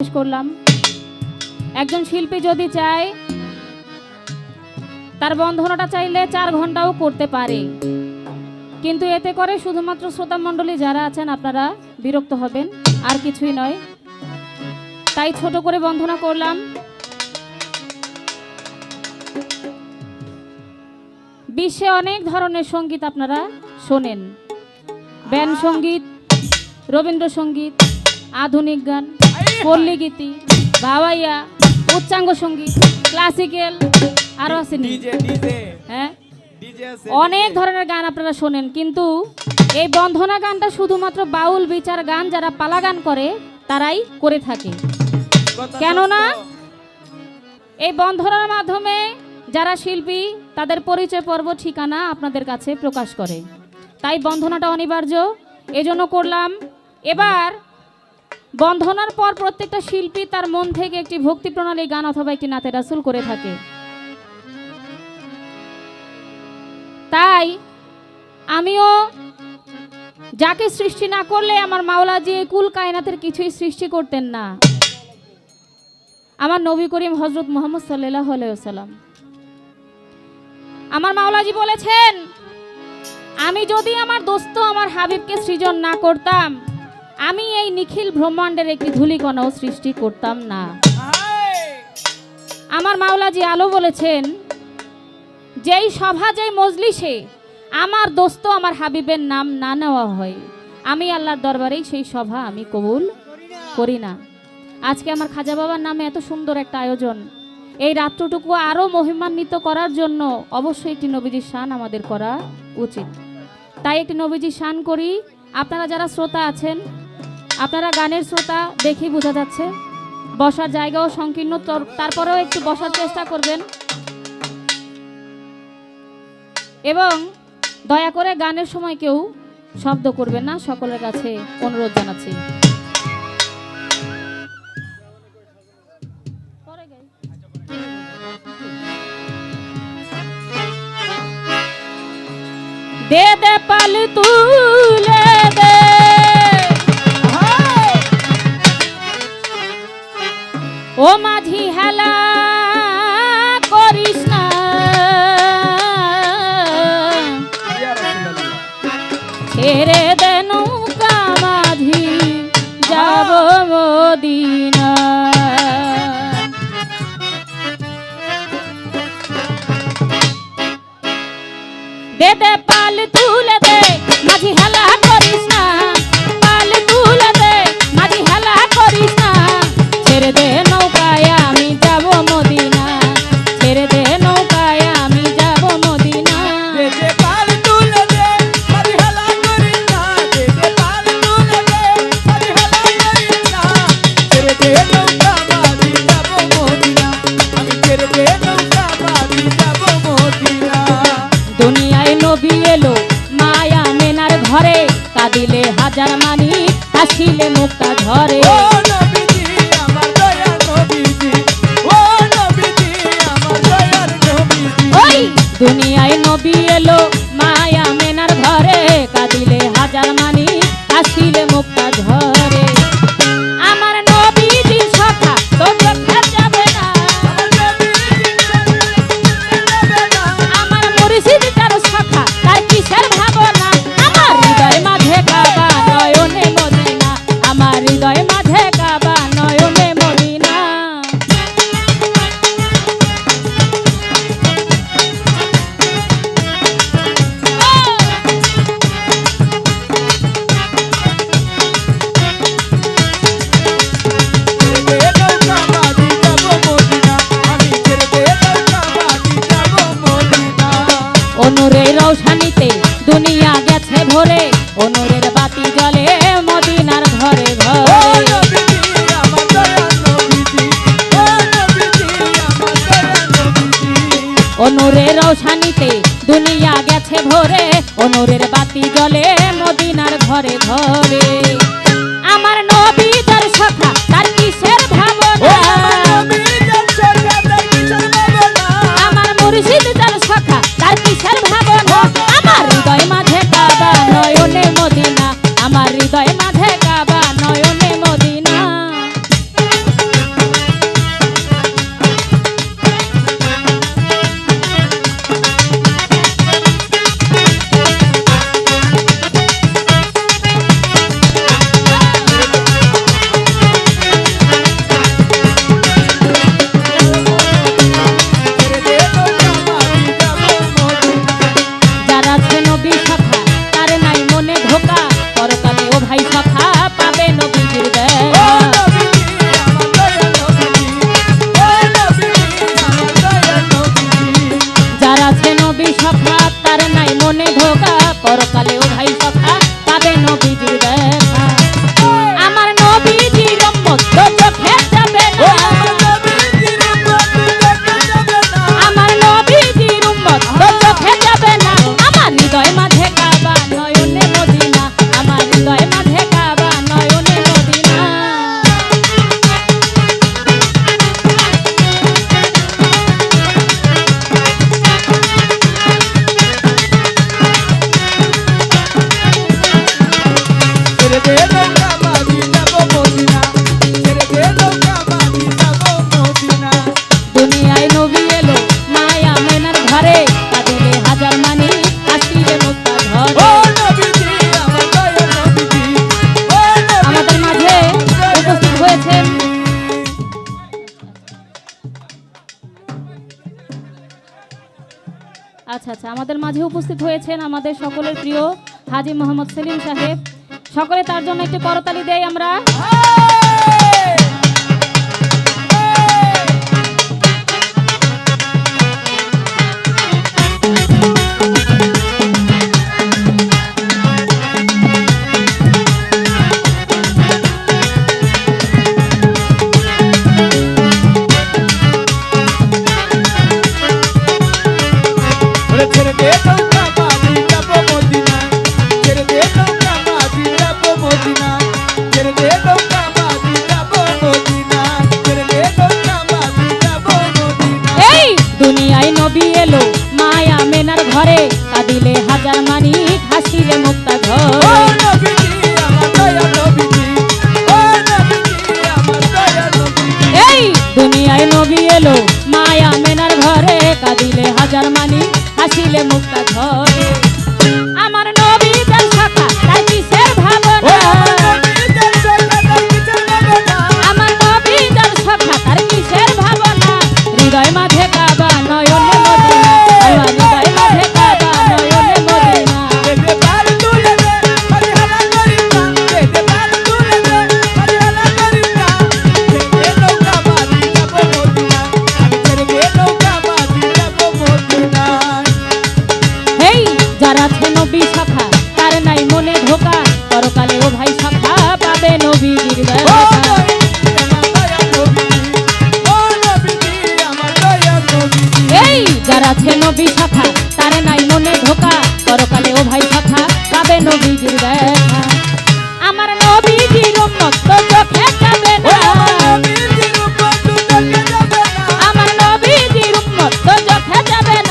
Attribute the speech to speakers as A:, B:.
A: করলাম, একজন শিল্পী যদি চায়, তার বন্ধনাটা চাইলে চার ঘন্টাও করতে পারে। কিন্তু এতে করে শুধুমাত্র শ্রোতা মণ্ডলী যারা আছেন, আপনারা বিরক্ত হবেন, আর কিছুই নয়। তাই ছোট করে বন্ধনা করলাম, বিশ্বে অনেক ধরনের সংগীত আপনারা শোনেন। ব্যান্ড সংগীত, রবীন্দ্রসঙ্গীত, আধুনিক গান পল্লী গীতি উচ্চাঙ্গ সংগীত ক্লাসিক্যাল আরও আছে হ্যাঁ? অনেক ধরনের গান আপনারা শোনেন কিন্তু এই বন্ধনা গানটা শুধুমাত্র বাউল বিচার গান যারা পালা গান করে তারাই করে থাকে। কেননা এই বন্ধনার মাধ্যমে যারা শিল্পী তাদের পরিচয় পর্ব ঠিকানা আপনাদের কাছে প্রকাশ করে। তাই বন্ধনাটা অনিবার্য এজন্য করলাম। এবার বন্ধনার পর প্রত্যেকটা শিল্পী তার মন থেকে একটি ভক্তি প্রণালী, গান অথবা একটি নাতে রাসুল করে থাকে। তাই আমিও যাকে সৃষ্টি না করলে আমার মাওলাজি এই কুল কায়নাতের কিছুই সৃষ্টি করতেন না। আমার নবী করিম হজরত মোহাম্মদ সাল্লাহ সাল্লাম আমার মাওলাজি বলেছেন, আমি যদি আমার দোস্ত, আমার হাবিবকে সৃজন না করতাম আমি এই নিখিল ব্রহ্মাণ্ডের একটি ধূলিকণাও সৃষ্টি করতাম না! আমার মাওলাজি আলো বলেছেন, যেই সভা, যেই মজলিসে আমার দোস্ত, আমার হাবিবের নাম না নেওয়া হয়, আমি আল্লাহর দরবারেই সেই সভা আমি কবুল করি না। আজকে আমার খাজা বাবার নামে এত সুন্দর একটা আয়োজন। এই রাত্রটুকু আরও মহিমান্বিত করার জন্য অবশ্যই একটি নবীজির শান আমাদের করা উচিত। তাই একটি নবীজির শান করি। আপনারা যারা শ্রোতা আছেন আপনারা গানের শ্রোতা দেখেই বোঝা যাচ্ছে। বসার জায়গাও সংকীর্ণ তারপরেও একটু বসার চেষ্টা করবেন। এবং দয়া করে গানের সময় কেউ শব্দ করবেন না, সকলের কাছে অনুরোধ জানাচ্ছি। দে দে পাল তুলে দুনিয়ায় নবী এলো। মায়া মেনার ঘরে কাঁদিলে হাজার মানি হাসিলে মুক্তা ঝরে
B: আমার আমার
A: দুনিয়ায় নবী এলো। মায়া মেনার ঘরে কাঁদিলে হাজার মানি হাসিলে মুক্তা ভরে অনুরের বাতি জ্বলে মদিনার ঘরে ঘরে। অনুরের রৌশানিতে দুনিয়া গেছে ভরে অনুরের বাতি জ্বলে মদিনার ঘরে ঘরে আমার নবী তার সখা তার কিসের ভাবনা?
B: আমার
A: মুর্শিদ তার সখা তার কিসের ভাবনা আছে আমাদের মাঝে উপস্থিত হয়েছেন আমাদের সকলের প্রিয় হাজি মোহাম্মদ সেলিম সাহেব। সকলে তার জন্য একটি করতালি দেয় আমরা। ঘরে কাঁদিলে হাজার মানি হাসিলে মুক্তা ঘর। এই দুনিয়ায় নবী এলো মায়া মেনার ঘরে কাঁদিলে হাজার মানি হাসিলে মুক্তা ঘর।
C: Jabin.